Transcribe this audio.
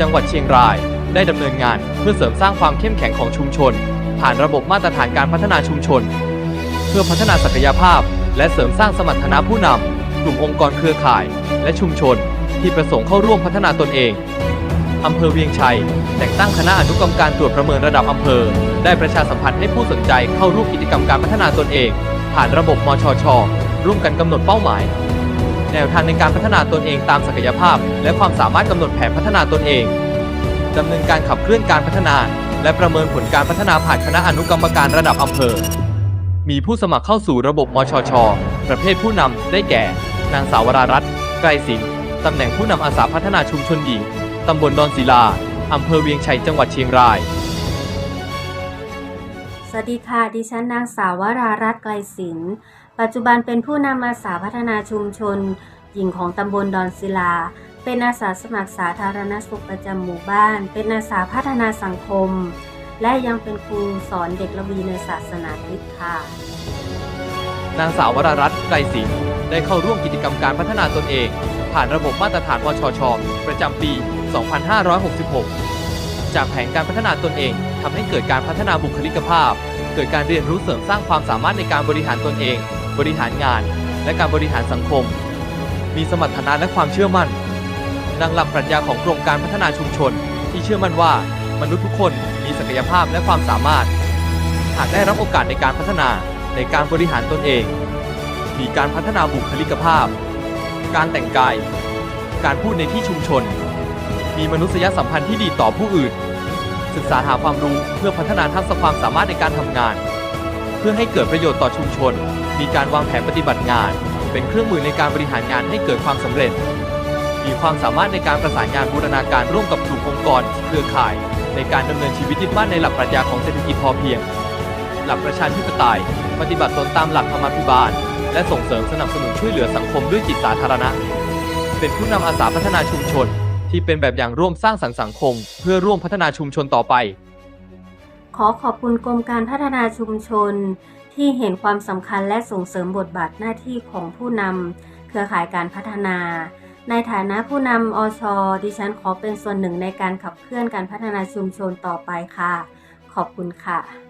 จังหวัดเชียงราย ได้ดำเนินงานเพื่อเสริมสร้างความเข้มแข็งของชุมชน ผ่านระบบมาตรฐานการพัฒนาชุมชน เพื่อพัฒนาศักยภาพ และเสริมสร้างสมรรถนะผู้นำกลุ่มองค์กรเครือข่าย และชุมชน ที่ประสงค์เข้าร่วมพัฒนาตนเองอำเภอเวียงชัย แต่งตั้งคณะอนุกรรมการตรวจประเมินระดับอำเภอ ได้ประชาสัมพันธ์ให้ผู้สนใจเข้าร่วมกิจกรรมการพัฒนาตนเอง ผ่านระบบมชช ร่วมกันกำหนดเป้าหมาย แนวทางในการพัฒนาตนเองตามศักยภาพ และความสามารถกำหนดแผนพัฒนาตนเองดำเนินการขับเคลื่อนการพัฒนา และประเมินผลการพัฒนาผ่านคณะอนุกรรมการระดับอำเภอ มีผู้สมัครเข้าสู่ระบบมชช ประเภทผู้นำได้แก่ นางสาวรารัตน์ไกรศิลป์ตำแหน่งผู้นำอาสาพัฒนาชุมชนหญิงตำบลดอนศิลาอำเภอเวียงชัยจังหวัดเชียงราย สวัสดีค่ะ ดิฉันนางสาวรารัตน์ไกลศิลป์ ปัจจุบันเป็นผู้นำอาสาพัฒนาชุมชน หญิงของตำบลดอนศิลา เป็นอาสาสมัครสาธารณสุขประจำหมู่บ้าน เป็นอาสาพัฒนาสังคม และยังเป็นครูสอนเด็กระวีในศาสนาคริสต์ค่ะนางสาววรรัตน์ไกรศิลป์ได้เข้าร่วมกิจกรรมการพัฒนาตนเอง ผ่านระบบมาตรฐานวชช ประจำปี 2566 จากแผนการพัฒนาตนเองทำให้เกิดการพัฒนาบุคลิกภาพ เกิดการเรียนรู้เสริมสร้างความสามารถในการบริหารตนเอง บริหารงาน และการบริหารสังคม มีสมรรถนะและความเชื่อมั่นดังหลักปรัชญาของโครงการพัฒนาชุมชน ที่เชื่อมั่นว่ามนุษย์ทุกคนมีศักยภาพและความสามารถ หากได้รับโอกาสในการพัฒนาในการบริหารตนเอง มีการพัฒนาบุคลิกภาพ การแต่งกาย การพูดในที่ชุมชน มีมนุษยสัมพันธ์ที่ดีต่อผู้อื่น ศึกษาหาความรู้เพื่อพัฒนาทักษะความสามารถในการทำงาน พื่อให้เกิดประโยชน์ต่อชุมชน มีการวางแผนปฏิบัติงาน เป็นเครื่องมือในการบริหารงานให้เกิดความสำเร็จ มีความสามารถในการประสานงานบูรณาการร่วมกับกลุ่มองค์กร เครือข่าย ในการดำเนินชีวิตยึดมั่นในหลักปรัชญาของเศรษฐกิจพอเพียง หลักประชาธิปไตย ปฏิบัติตนตามหลักธรรมาภิบาล และส่งเสริมสนับสนุนช่วยเหลือสังคมด้วยจิตสาธารณะ เป็นผู้นำอาสาพัฒนาชุมชน ที่เป็นแบบอย่างร่วมสร้างสรรค์สังคม เพื่อร่วมพัฒนาชุมชนต่อไป ขอขอบคุณกรมการพัฒนาชุมชน ที่เห็นความสำคัญและส่งเสริมบทบาทหน้าที่ของผู้นำเครือข่ายการพัฒนา ในฐานะผู้นำอชดิฉันขอเป็นส่วนหนึ่งในการขับเคลื่อนการพัฒนาชุมชนต่อไปค่ะ ขอบคุณค่ะ